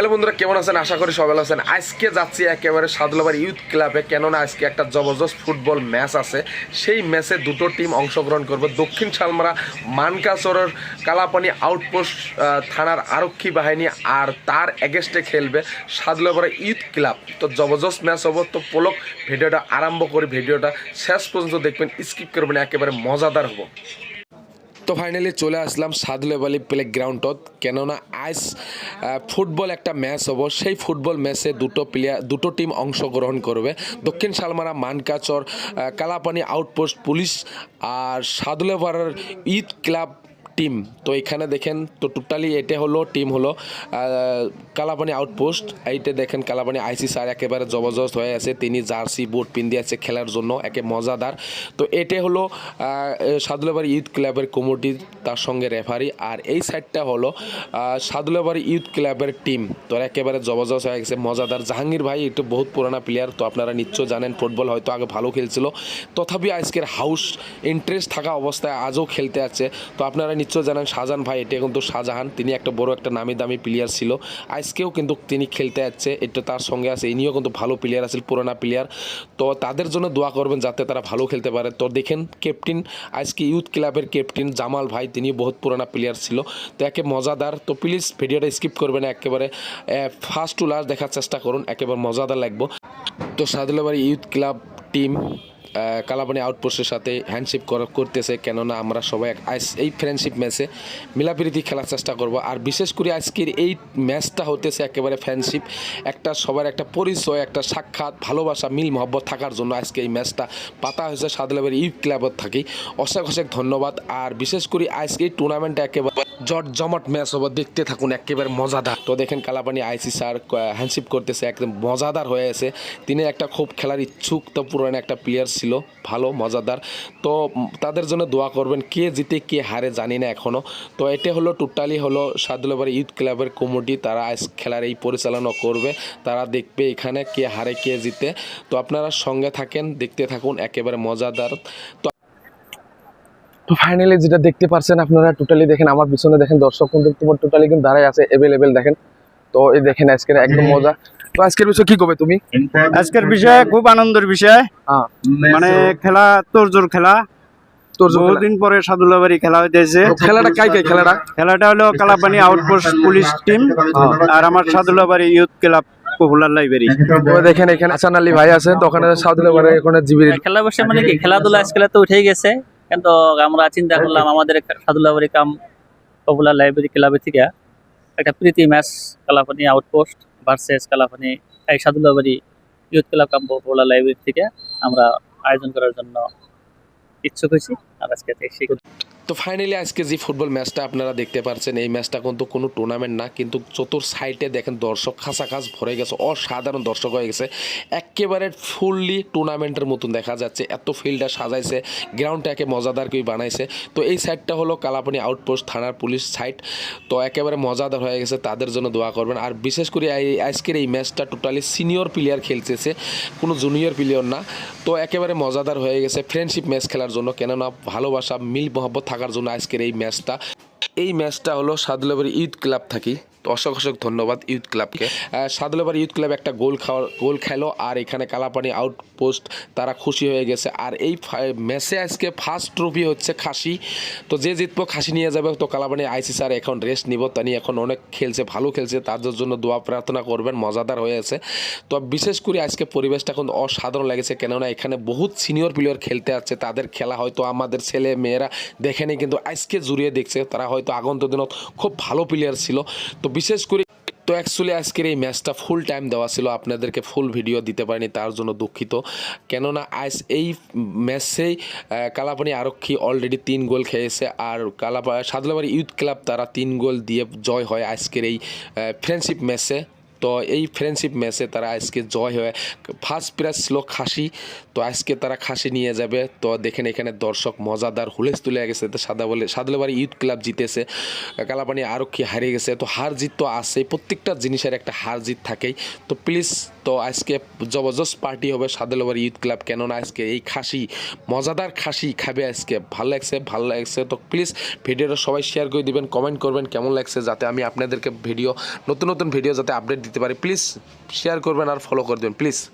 Hello বন্ধুরা, কেমন আছেন? আশা করি সবাই আছেন। আজকে যাচ্ছি একেবারে সাদলাবার ইউথ ক্লাবে কেননা আজকে একটা জবরদস্ত ফুটবল ম্যাচ আছে। সেই ম্যাচে দুটো টিম অংশগ্রহণ করবে। দক্ষিণ শালমারা মানকাচরের কালাপানি আউটপোস্ট থানার আরক্ষী বাহিনী আর তার এগেস্টে খেলবে সাদুলাবার ইউথ ক্লাব তো জবরদস্ত ম্যাচ হব। তো পোলক ভিডিওটা আরম্ভ করে। ভিডিওটা শেষ পর্যন্ত দেখবেন স্কিপ করবেন, একেবারে মজাদার হব। তো ফাইনালি চলে আসলাম সাদুলেবালি প্লে গ্রাউন্ডত কেননা আজ ফুটবল একটা ম্যাচ হব। সেই ফুটবল ম্যাচে দুটো প্লেয়ার দুটো টিম অংশগ্রহণ করবে। দক্ষিণ শালমারা মানকাচর কালাপানি আউটপোস্ট পুলিশ আর সাদুলেভারার ঈদ ক্লাব টিম তো এখানে দেখেন, তো টোটালি এটা হলো টিম হলো কালাপানি আউটপোস্ট এইটা দেখেন, কালাপানি আইসি স্যার একেবারে জবরদস্ত হয়ে আছে। তিনি জার্সি, বুট পিন্দি আছে খেলার জন্য, একে মজাদার। তো এটা হলো সাদুলাবাড়ি ইউথ ক্লাবের কমিটি তার সঙ্গে রেফারি আর এই সাইডটা হলো সাদুলাবাড়ি ইউথ ক্লাবের টিম তো একেবারে জবরদস্ত হয়ে গেছে, মজাদার। জাহাঙ্গীর ভাই একটু বহুত পুরানা প্লেয়ার তো আপনারা নিশ্চয় জানেন ফুটবল হয়তো আগে ভালো খেলছিল। তথাপি আজকের হাউস ইন্টারেস্ট থাকা অবস্থায় আজও খেলতে আছে। তো আপনারা নিশ্চয় জানেন শাহজাহান ভাই, এটা কিন্তু শাহজাহান। তিনি একটা বড় একটা নামি দামি প্লেয়ার ছিল। আজকেও কিন্তু তিনি খেলতে যাচ্ছে, এটা তার সঙ্গে আছে। ইনিও কিন্তু ভালো প্লেয়ার আছে, পুরোনা প্লেয়ার তো তাদের জন্য দোয়া করবেন যাতে তারা ভালো খেলতে পারে। তো দেখেন ক্যাপ্টেন আজকে ইউথ ক্লাবের ক্যাপ্টেন জামাল ভাই, তিনি বহুত পুরোনা প্লেয়ার ছিল। তো একে মজাদার, তো প্লিজ ভিডিওটা স্কিপ করবেন একেবারে। ফার্স্ট টু লাস্ট দেখার চেষ্টা করুন, একেবারে মজাদার লাগবো। তো Sadullabari youth club team Kalapani আউটপোস্টের সাথে হ্যান্ডশিপ করতেছে, কেননা আমরা সবাই এই ফ্রেন্ডশিপ ম্যাচে মিলাপ্রীতি খেলার চেষ্টা করব। আর বিশেষ করে আজকের এই ম্যাচটা হতেছে একেবারে ফ্রেন্ডশিপ একটা সবার একটা পরিচয়, একটা সাক্ষাৎ, ভালোবাসা, মিল, মহব্বত থাকার জন্য আজকে এই ম্যাচটা পাতা হয়েছে সাদুলাবাড়ি ইউথ ক্লাবত থাকি। অশেক অশেক ধন্যবাদ। আর বিশেষ করে আজকে এই টুর্নামেন্টটা একেবারে জট জমাট ম্যাচ হবে, দেখতে থাকুন, একেবারে মজাদার। তো দেখেন কালাপানি আইসি স্যার হ্যান্ডশিপ করতেছে, একদম মজাদার হয়ে আছে। তিনি একটা খুব খেলার ইচ্ছুক, তো পুরানো একটা প্লেয়ার ছিল, ভালো, মজাদার। তো তাদের জন্য দোয়া করবেন, কে জিতে, কে হারে জানি না এখনও তো এটা হলো টোটালি হলো সাদুলাবার ইউথ ক্লাবের কমিটি তারা আজ খেলার এই পরিচালনা করবে। তারা দেখবে এখানে কে হারে, কে জিতে। তো আপনারা সঙ্গে থাকেন, দেখতে থাকুন, একেবারে মজাদার। তো তো ফাইনালি যেটা দেখতে পারছেন আপনারা টোটালি দেখেন, আমার পিছনে দেখেন দর্শক কিন্তু টোটালি কিন্তু দাঁড়ায় আছে এভেলেবেল দেখেন। তো এই দেখেন আজকের একদম মজা। তো আজকের বিষয় কি করবে তুমি? আজকের বিষয় খুব আনন্দের বিষয়। হ্যাঁ। মানে খেলা তোরজোর খেলা। খেলা- বহুদিন পরে সাদুল্লাবাড়ি খেলা হইতেছে। খেলাটা কাই কাই খেলাটা? খেলাটা হলো কালাপানি আউটপোস্ট পুলিশ টিম আর আমার Sadullabari youth club popular library. দেখেন এখানে হাসান আলী ভাই আছে তো ওখানে খেলা বসে মানে কি খেলাধুলা আজকাল তো উঠেই গেছে। কিন্তু আমরা চিন্তা করলাম আমাদের সাদুল্লাবাড়ি কাম পপুলার লাইব্রেরি ক্লাবের থেকে একটা প্রীতি match Kalapani outpost versus Kalapani এই Sadullabari youth club cum popular library থেকে আমরা আয়োজন করার জন্য ইচ্ছুক হয়েছি। আর আজকে তো ফাইনালি আজকে যে ফুটবল ম্যাচটা আপনারা দেখতে পাচ্ছেন এই ম্যাচটা কিন্তু কোনো টুর্নামেন্ট না, কিন্তু চতুর সাইডে দেখেন দর্শক খাসাখাস ভরে গেছে, অসাধারণ দর্শক হয়ে গেছে। একেবারে ফুললি টুর্নামেন্টের মতন দেখা যাচ্ছে, এত ফিল্ডটা সাজাইছে গ্রাউন্ডটাকে মজাদার করে বানাইছে। তো এই সাইডটা হলো কালাপানি আউটপোস্ট থানার পুলিশ সাইড তো একেবারে মজাদার হয়ে গেছে, তাদের জন্য দোয়া করবেন। আর বিশেষ করে আজকের এই ম্যাচটা টোটালি সিনিয়র প্লেয়ার খেলতেছে, কোনো জুনিয়র প্লেয়ার না, তো একেবারে মজাদার হয়ে গেছে ফ্রেন্ডশিপ ম্যাচ খেলার জন্য। কেননা ভালোবাসা, মিল, মহব্বত থাকার জন্য আজকের এই ম্যাচটা। এই ম্যাচটা হলো সাদুলাবাড়ি ইউথ ক্লাব থাকি। তো অসংখ্য অসংখ্য ধন্যবাদ ইউথ ক্লাবকে। সাদুলাবাড়ি ইউথ ক্লাব একটা গোল খাওয়ার গোল খেলো আর এখানে কালাপানি আউটপোস্ট তারা খুশি হয়ে গেছে। আর এই ম্যাচে আজকে ফার্স্ট ট্রফি হচ্ছে খাসি। তো যে জিতবো খাসি নিয়ে যাবে, তো কালাপানি আইসি স্যার এখন রেস্ট নিব। তানি এখন অনেক খেলছে, ভালো খেলছে তাদের জন্য দোয়া প্রার্থনা করবেন, মজাদার হয়েছে তো বিশেষ করে আজকে পরিবেশটা এখন অসাধারণ লেগেছে, কেননা এখানে বহুত সিনিয়র প্লেয়ার খেলতে আছে তাদের খেলা হয়তো আমাদের ছেলে মেয়েরা দেখেনি, কিন্তু আজকে জুড়িয়ে দেখছে, তারা হয়তো আগন্ত দিনত খুব ভালো প্লেয়ার ছিল। তো বিশেষ করে তো অ্যাকচুয়ালি আজকের এই ম্যাচটা ফুল টাইম দেওয়া ছিল, আপনাদেরকে ফুল ভিডিও দিতে পারিনি, তার জন্য দুঃখিত। কেননা আজ এই ম্যাচেই কালাপানি আরক্ষী অলরেডি তিন গোল খেয়েছে, আর কালাপা সাদলাবাড়ি ইউথ ক্লাব তারা তিন গোল দিয়ে জয় হয় আজকের এই ফ্রেন্ডশিপ ম্যাচে তো এই ফ্রেন্ডশিপ ম্যাচে তারা আজকে জয় হয়ে ফার্স্ট প্রাইজ ছিল খাসি। তো আজকে তারা খাসি নিয়ে যাবে। তো দেখেন এখানে দর্শক মজাদার হুলেস তুলে গেছে। তো সাদা বলে সাদুলাবাড়ি ইউথ ক্লাব জিতেছে। কালাপানি আরক্ষী হারিয়ে গেছে। তো হার জিত তো আছেই। প্রত্যেকটা জিনিসের একটা হার জিত থাকেই। তো প্লিজ তো আজকে জবরদস্ত পার্টি হবে সাদুলাবাড়ি ইউথ ক্লাব কেননা আজকে এই খাসি, মজাদার খাসি খাবে আজকে। ভালো লাগছে ভালো লাগছে। তো প্লিজ ভিডিওটা সবাই শেয়ার করে দিবেন কমেন্ট করবেন কেমন লাগছে, যাতে আমি আপনাদেরকে ভিডিও নতুন নতুন ভিডিও যাতে আপডেট দিতে পারি। প্লিজ শেয়ার করবেন আর ফলো করে দেবেন। প্লিজ